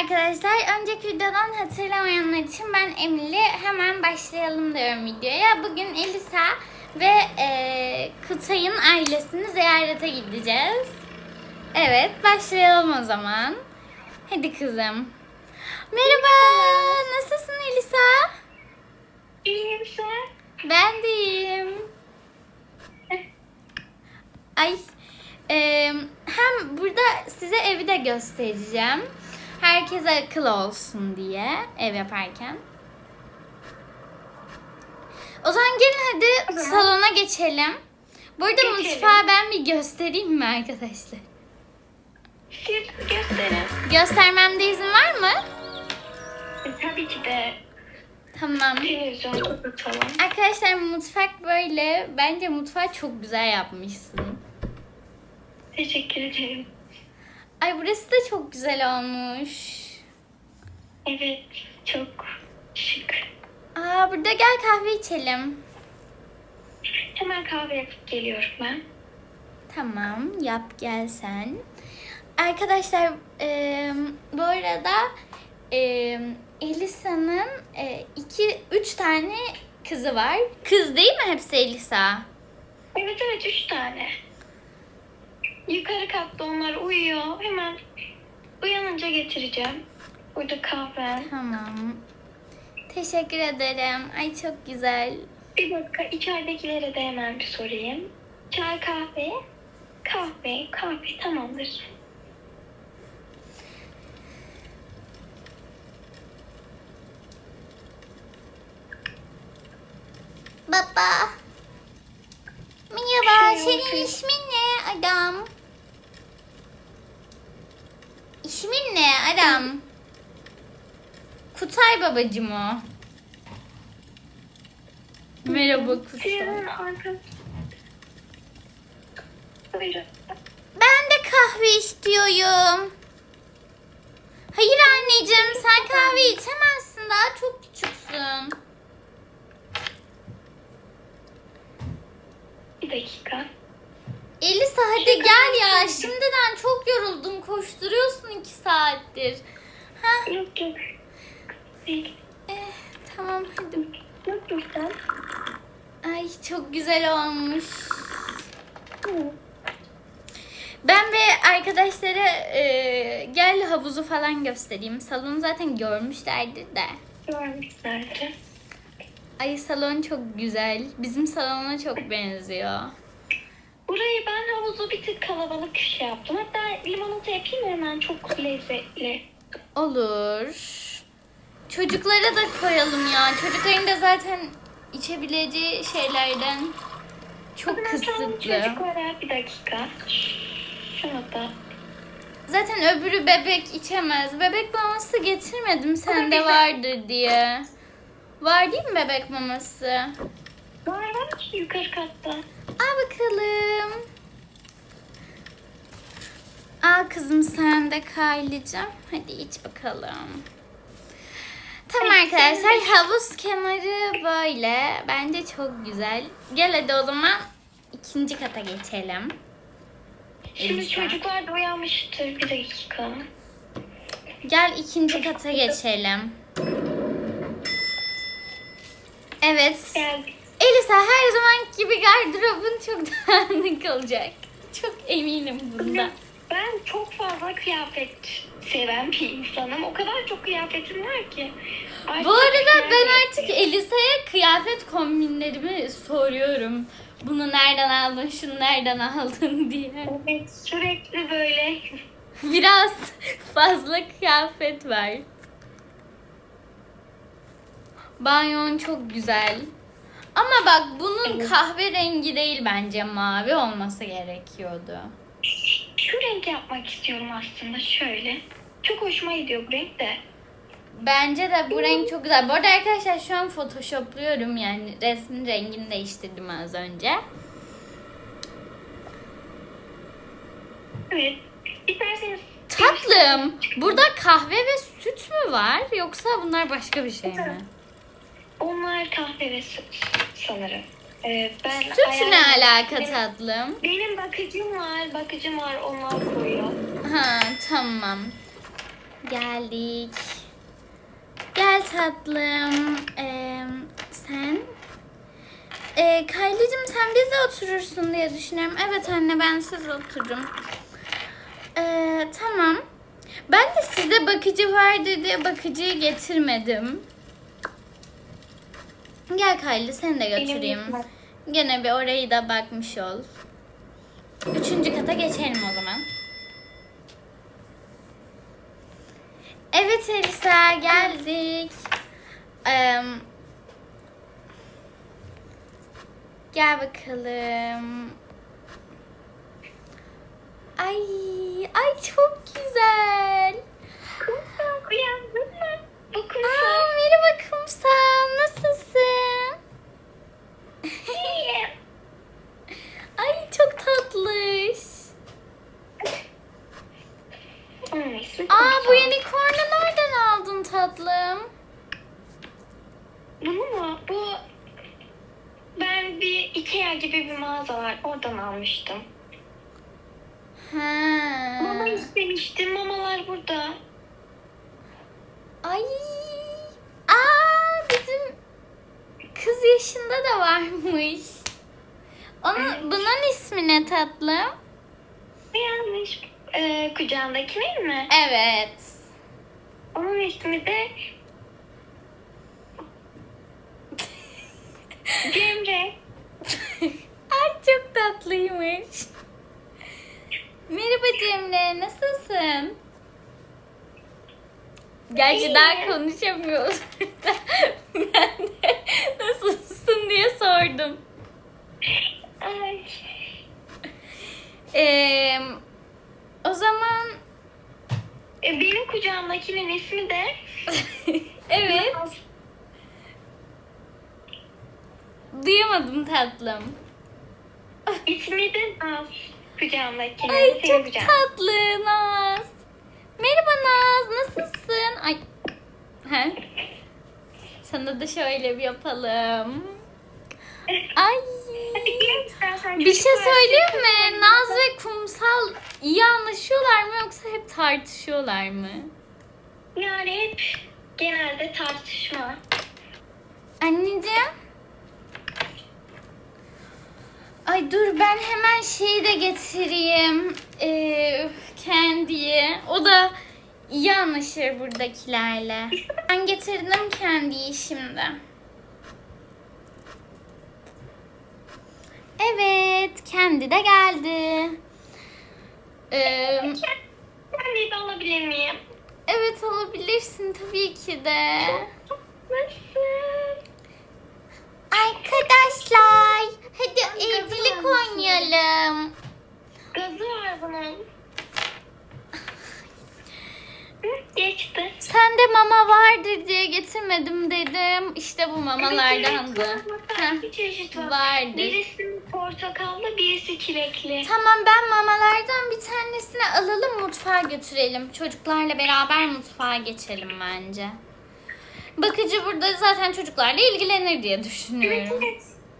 Arkadaşlar. Önceki videodan hatırlamayanlar için ben Emily. Hemen başlayalım diyorum videoya. Bugün Elisa ve e, Kutay'ın ailesini ziyarete gideceğiz. Evet başlayalım o zaman. Hadi kızım. Merhaba. Nasılsın Elisa? İyiyim sen? Ben de iyiyim. Ay. E, hem burada size evi de göstereceğim. Herkese akıl olsun diye ev yaparken. O zaman gelin hadi salona geçelim. Burada Geçelim. mutfağı ben bir göstereyim mi arkadaşlar? Siz gösterin. Göstermemde izin var mı? E, Tabii ki de Tamam. Arkadaşlar mutfak böyle. Bence mutfağı çok güzel yapmışsın. Teşekkür ederim. Ay burası da çok güzel olmuş. Evet çok şık. Aa burada gel kahve içelim. Hemen kahve yapıp geliyorum ben. Tamam yap gel sen. Arkadaşlar e, bu arada e, Elisa'nın e, iki, üç tane kızı var. Kız değil mi hepsi Elisa? Evet evet üç tane. Yukarı katta onlar uyuyor. Hemen uyanınca getireceğim. Burada kahve. Tamam. Teşekkür ederim. Ay çok güzel. Bir dakika içeridekilere de hemen bir sorayım. Çay kahve. Kahve kahve tamamdır. Baba. Merhaba, Şey senin ismin ne adam? İsmin ne adam? Kutay babacım o. Merhaba Kutay. Ben de kahve istiyorum. Hayır anneciğim sen kahve içemezsin daha çok küçüksün. Bir dakika. Elisa hadi gel ya şimdiden çok yoruldum koşturuyorsun iki saattir. Heh, Yok yok. Eh, tamam hadi. Yok yok sen. Ay çok güzel olmuş. Ben ve arkadaşlara e, gel havuzu falan göstereyim. Salonu zaten görmüşlerdir de. Görmüşlerdi. Ay salon çok güzel. Bizim salona çok benziyor. Burayı ben havuzu bir tık kalabalık şey yaptım. Hatta limonata yapayım mı hemen çok lezzetli. Olur. Çocuklara da koyalım ya. Çocukların da zaten içebileceği şeylerden çok çalalım kısıtlı. Çocuklara bir dakika. Şunu da. Zaten öbürü bebek içemez. Bebek maması getirmedim sende vardır diye. Var değil mi bebek maması? Var var ki yukarı katta. Al bakalım. Al kızım sen de Kaylıcığım. Hadi iç bakalım. Tamam arkadaşlar havuz kenarı böyle. Bence çok güzel. Gel hadi o zaman ikinci kata geçelim. Şimdi Elisa. çocuklar da uyanmıştır. Bir dakika. Gel ikinci kata geçelim. Evet. Geldik. Elisa her zaman gibi gardırobun çok dağınık olacak. Çok eminim bundan. Ben çok fazla kıyafet seven bir insanım. O kadar çok kıyafetim var ki. Artık Bu arada ben artık Elisa'ya kıyafet kombinlerimi soruyorum. Bunu nereden aldın, şunu nereden aldın diye. Evet, sürekli böyle. Biraz fazla kıyafet var. Banyon çok güzel. Ama bak bunun Evet. kahverengi değil bence mavi olması gerekiyordu. Şu renk yapmak istiyorum aslında şöyle. Çok hoşuma gidiyor bu renk de. Bence de bu renk çok güzel. Bu arada arkadaşlar şu an photoshopluyorum yani resmin rengini değiştirdim az önce. Evet. İsterseniz Tatlım, burada kahve ve süt mü var yoksa bunlar başka bir şey mi? onlar kahve ve süt sanırım. Ee, ben Süt ne alaka Benim- tatlım? Benim bakıcım var, bakıcım var onlar koyuyor. Ha tamam. Geldik. Gel tatlım. Ee, Ee, Kaylıcığım sen bize oturursun diye düşünüyorum. Evet anne ben siz otururum. Ee, tamam. Ben de sizde bakıcı vardı diye bakıcıyı getirmedim. Gel Kaylı seni de götüreyim. Gene bir orayı da bakmış ol. Üçüncü kata geçelim o zaman. Evet Elisa geldik. Eee, gel bakalım. Ay, ay çok güzel. Kumsal uyandın mı? Bu Aa, merhaba kumsal, nasılsın? İyiyim. Ay çok tatlış. Aa bu unicorn'u nereden aldın tatlım? Bunu mu? Bu ben bir Ikea gibi bir mağaza var. Oradan almıştım. Ha. Mama istemiştim. Mamalar burada. Ay. 9 yaşında da varmış. Onun, evet. Bunun ismi ne tatlım? Uyanmış e, ee, kucağındakinin mi? Evet. Onun ismi de Cemre. Ay çok tatlıymış. Merhaba Cemre, nasılsın? Gerçi İyi. daha konuşamıyoruz ben de tatlım. İsmi de Naz. Kucağımdakinin. Ay senin çok kucağın. tatlı Naz. Merhaba Naz nasılsın? Ay. He. Sana da şöyle bir yapalım. Ay. Bir şey söyleyeyim mi? Naz ve Kumsal iyi anlaşıyorlar mı yoksa hep tartışıyorlar mı? Yani hep genelde tartışma. Anneciğim. Ay dur ben hemen şeyi de getireyim. Ee, Candy'yi. O da iyi anlaşır buradakilerle. Ben getirdim Candy'yi şimdi. Evet, Candy de geldi. Ee, Ben de alabilir miyim? evet alabilirsin tabii ki de. Nasıl? Arkadaşlar, oynayalım. Gazı var bunun. Geçti. Sende mama vardır diye getirmedim dedim. İşte bu mamalardandı. Bir çeşit var. Vardır. Birisi portakallı, birisi çilekli. Tamam ben mamalardan bir tanesini alalım mutfağa götürelim. Çocuklarla beraber mutfağa geçelim bence. Bakıcı burada zaten çocuklarla ilgilenir diye düşünüyorum.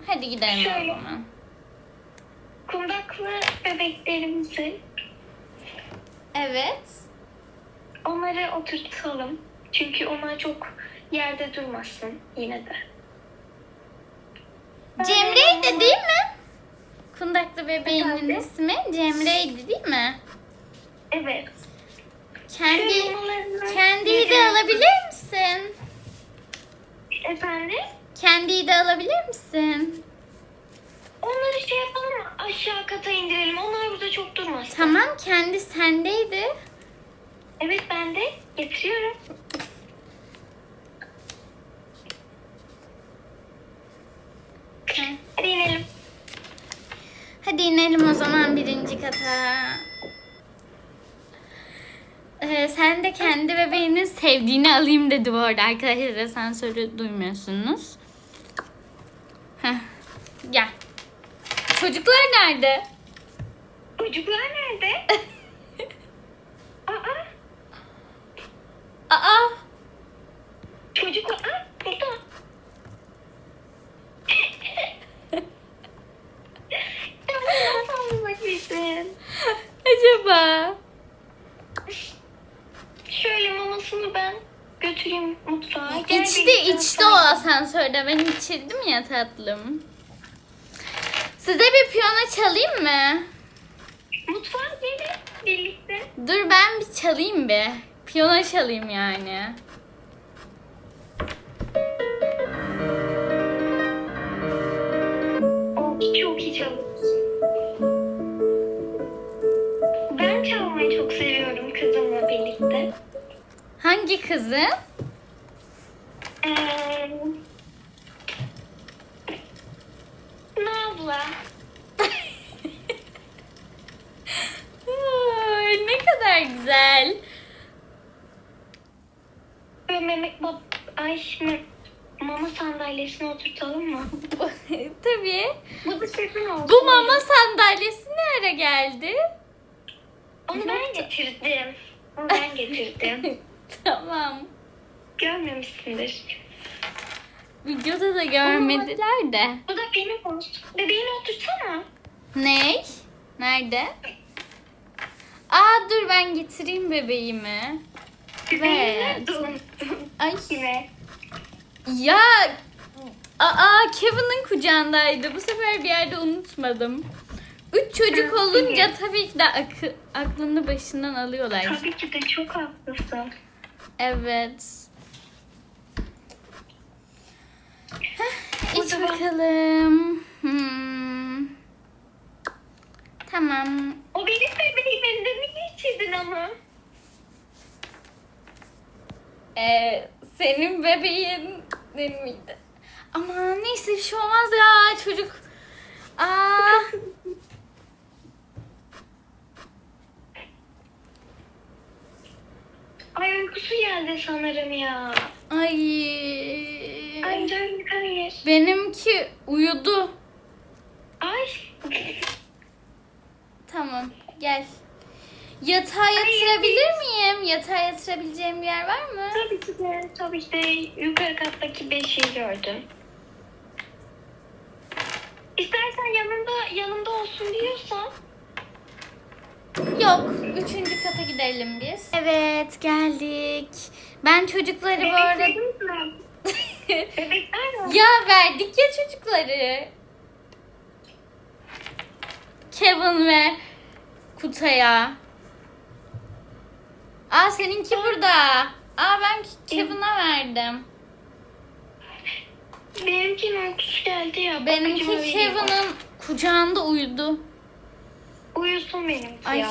Hadi gidelim o zaman. Kundaklı bebeklerimizi Evet. onları oturtalım. Çünkü onlar çok yerde durmasın yine de. Cemre'ydi değil mi? Kundaklı bebeğinin Efendim? ismi Cemre'ydi değil mi? Evet. Kendi kendiyi de alabilir misin? Efendim? Kendiyi de alabilir misin? Onları şey yapalım mı? Aşağı kata indirelim. Onlar burada çok durmasın. Tamam kendi sendeydi. Evet ben de getiriyorum. Hadi inelim. Hadi inelim o zaman birinci kata. Ee, sen de kendi bebeğinin sevdiğini alayım dedi bu arada. Arkadaşlar asansörü duymuyorsunuz. Heh. Gel. Çocuklar nerede? Çocuklar nerede? Aa, Aa, çocuklar Aa, burada. Acaba? Şöyle mamasını ben götüreyim mutfağa. Gel İçti birlikte içti o mutfağa. asansörde. Ben içirdim ya tatlım. Size bir piyano çalayım mı? Mutfağa gelin birlikte. Dur ben bir çalayım bir. Piyano çalayım yani. Çok iyi çalıyorsun. Ben çalmayı çok seviyorum kızımla birlikte. Hangi kızı? Ee, Nabla. Ay, ne kadar güzel. Mehmet bab ay şimdi mama sandalyesine oturtalım mı? Tabii. Bu da senin olsun. Bu mama sandalyesi ne ara geldi? Onu ben getirdim. Onu ben getirdim. tamam. Görmemişsindir. Videoda da görmediler de. Bu da benim olsun. Bebeğini otursana. Ney? Nerede? Aa dur ben getireyim bebeğimi. Evet. Ay Yine. ya Aa Kevin'in kucağındaydı. Bu sefer bir yerde unutmadım. Üç çocuk olunca tabii ki de akı, aklını başından alıyorlar. Tabii ki de çok haklısın. Evet. Heh, iç bakalım. Hmm. Tamam. O benim bebeğim elinde geçirdin ama. Ee, senin bebeğin benim miydi? Ama neyse bir şey olmaz ya çocuk. Aa. Ay uykusu geldi sanırım ya. Ay. Ay hayır. Benimki uyudu. Ay. Tamam gel. Yatağa yatırabilir miyim? Yatağa yatırabileceğim bir yer var mı? Tabii ki de. Tabii ki de yukarı kattaki beşiği gördüm. İstersen yanında yanında olsun diyorsan. Yok. Üçüncü kata gidelim biz. Evet geldik. Ben çocukları bu arada... Bebekler mi? ya verdik ya çocukları. Kevin ve Kutay'a. Aa seninki burada. Aa ben Kevin'a verdim. Benimkinin uykusu geldi ya. Benimki babacığıma vereyim. Kevin'in kucağında uyudu. Uyusun benimki Ay. ya.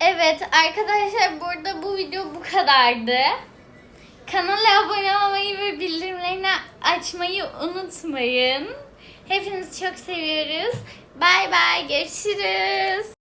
Evet arkadaşlar burada bu video bu kadardı. Kanala abone olmayı ve bildirimlerini açmayı unutmayın. Hepinizi çok seviyoruz. Bay bay görüşürüz.